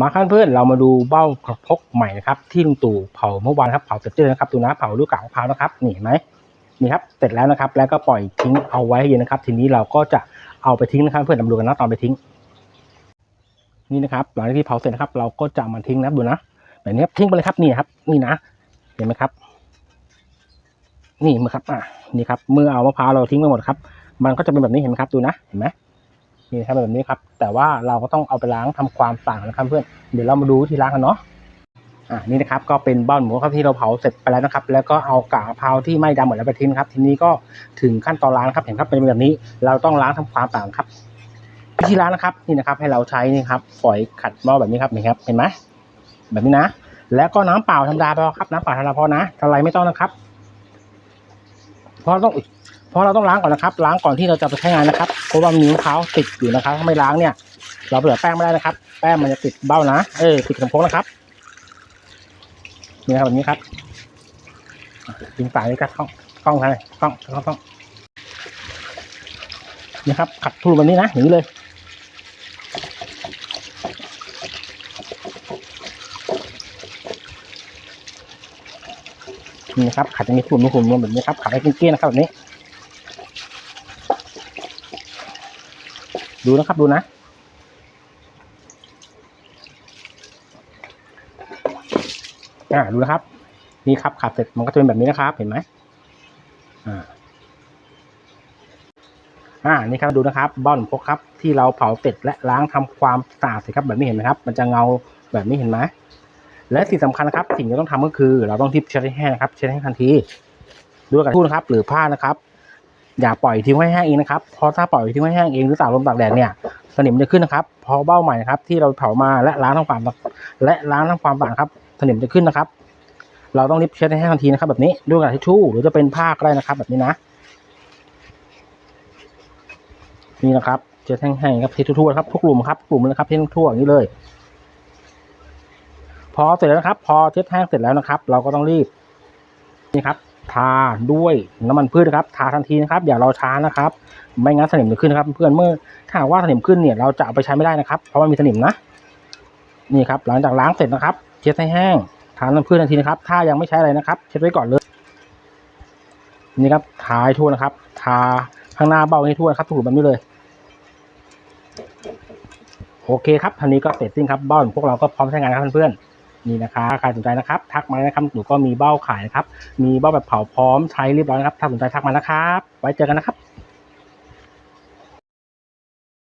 มาครับเพื่อนเรามาดูเบ้ากระพกใหม่นะครับที่ลุงตู่เผาเมื่อวานครับเผาเสร็จเรียบร้อยนะครับดูนะเผาลูกกากมะพร้าวนะครับนี่เห็นไหมนี่ครับเสร็จแล้วนะครับ แล้วก็ปล่อยทิ้งเอาไว้ให้เย็นนะครับ ทีนี้เราก็จะเอาไปทิ้งนะครับเพื่อนเรามาดูกันนะตอนไปทิ้ง นี่นะครับหลังจากที่เผาเสร็จนะครับ เราก็จะมาทิ้งนะดูนะแบบนี้ครับทิ้งไปเลยครับนี่ครับ นี่นะเห็นไหมครับ นี่มือครับอะนี่ครับเมื่อเอามะพร้าวเราทิ้งไปหมดครับ มันก็จะเป็นแบบนี้เห็นไหมครับดูนะเห็นไหม นี่ครับแบบนี้ครับ แต่ว่าเราก็ต้องเอาไปล้างทำความสะอาดนะครับเพื่อนเดี๋ยวเรามาดูวิธีล้างกันเนาะอ่านี่นะครับก็เป็นบ้านหมูครับที่เราเผาเสร็จไปแล้วนะครับ แล้วก็เอากากมะพร้าวที่ไหม้ดำหมดแล้วไปทิ้งนครับ ทีนี้ก็ถึงขั้นตอนล้างครับเห็นครับเป็นแบบนี้ เราต้องล้างทำความสะอาดครับวิธีล้างนะครับนี่นะครับ ให้เราใช้นี่ครับฝอยขัดหม้อแบบนี้ครับเห็นครับเห็นไหมแบบนี้นะ แล้วก็น้ำเปล่าธรรมดาพอครับ น้ำเปล่าธรรมดาพอนะอะไรไม่ต้องนะครับเพราะต้อง เพราะเราต้องล้างก่อนนะครับ ล้างก่อนที่เราจะไปใช้งานนะครับ เพราะว่ามีมะพร้าวติดอยู่นะครับถ้าไม่ล้างเนี่ย เราเปลือแป้งไม่ได้นะครับ แป้งมันจะติดเบ้านะ เออติดกระพงนะครับ นี่ครับแบบนี้ครับยิงปากนี่ครับกล้องกล้องอะไรกล้องกล้องกล้องนี่ครับ ขัดทุลุแบบนี้นะอย่างนี้เลยนี่ครับขัดอย่างนี้ทุนทุนรวมแบบนี้ครับขัดให้เกลี้ยงนะครับแบบนี้ ดูนะครับดูนะ อ่าดูนะครับ นี่ครับขัดเสร็จมันก็จะเป็นแบบนี้นะครับ เห็นไหมอ่าอ่านี่ครับดูนะครับบ้อนพกครับ ที่เราเผาเสร็จและล้างทำความสะอาดเสร็จครับแบบนี้เห็นไหมครับ มันจะเงาแบบนี้เห็นไหมและสิ่งสำคัญนะครับ สิ่งที่ต้องทำก็คือ เราต้องทิบเช็ดให้แห้งนะครับ เช็ดให้ทันทีด้วยกันทูนะครับ หรือผ้านะครับ อย่าปล่อยทิ้งไว้แห้งเองนะครับ เพราะถ้าปล่อยทิ้งไว้แห้งเองหรือตากลมตากแดดเนี่ยสนิมจะขึ้นนะครับ พอเบ้าใหม่นะครับที่เราเผามาและล้างทำความและล้างทำความสะอาดครับ สนิมจะขึ้นนะครับ เราต้องรีบเช็ดให้แห้งทันทีนะครับ แบบนี้ด้วยกระดาษทิชชู่หรือจะเป็นผ้าก็ได้นะครับ แบบนี้นะ นี่นะครับเช็ดแห้งๆครับเช็ดทั่วๆครับทุกกลุ่มครับกลุ่มเลยนะครับเช็ดทั่วอย่างนี้เลย พอเสร็จแล้วนะครับ พอเช็ดแห้งเสร็จแล้วนะครับ เราก็ต้องรีบนี่ครับ ทาด้วยน้ำมันพืชนะครับ ทาทันทีนะครับ อย่ารอช้านะครับ ไม่งั้นสนิมจะขึ้นนะครับ เพื่อนเมื่อถ้าว่าสนิมขึ้นเนี่ยเราจะเอาไปใช้ไม่ได้นะครับ เพราะว่ามีสนิมนะนี่ครับหลังจากล้างเสร็จนะครับ เช็ดให้แห้ง ทาน้ำพืชทันทีนะครับ ถ้ายังไม่ใช้อะไรนะครับ เช็ดไว้ก่อนเลยนี่ครับทาให้ทั่วนะครับ ทาข้างหน้าเบ้าให้ทั่วครับทุกกลุ่มแบบนี้เลยโอเคครับทันนี้ก็เสร็จสิ้นครับเบ้าของพวกเราก็พร้อมใช้งานครับเพื่อนๆ นี่นะคะใครสนใจนะครับ ทักมาเลยนะครับหนูก็มีเบ้าขายนะครับ มีเบ้าแบบเผาพร้อมใช้เรียบร้อยนะครับถ้าสนใจทักมานะครับ ไว้เจอกันนะครับ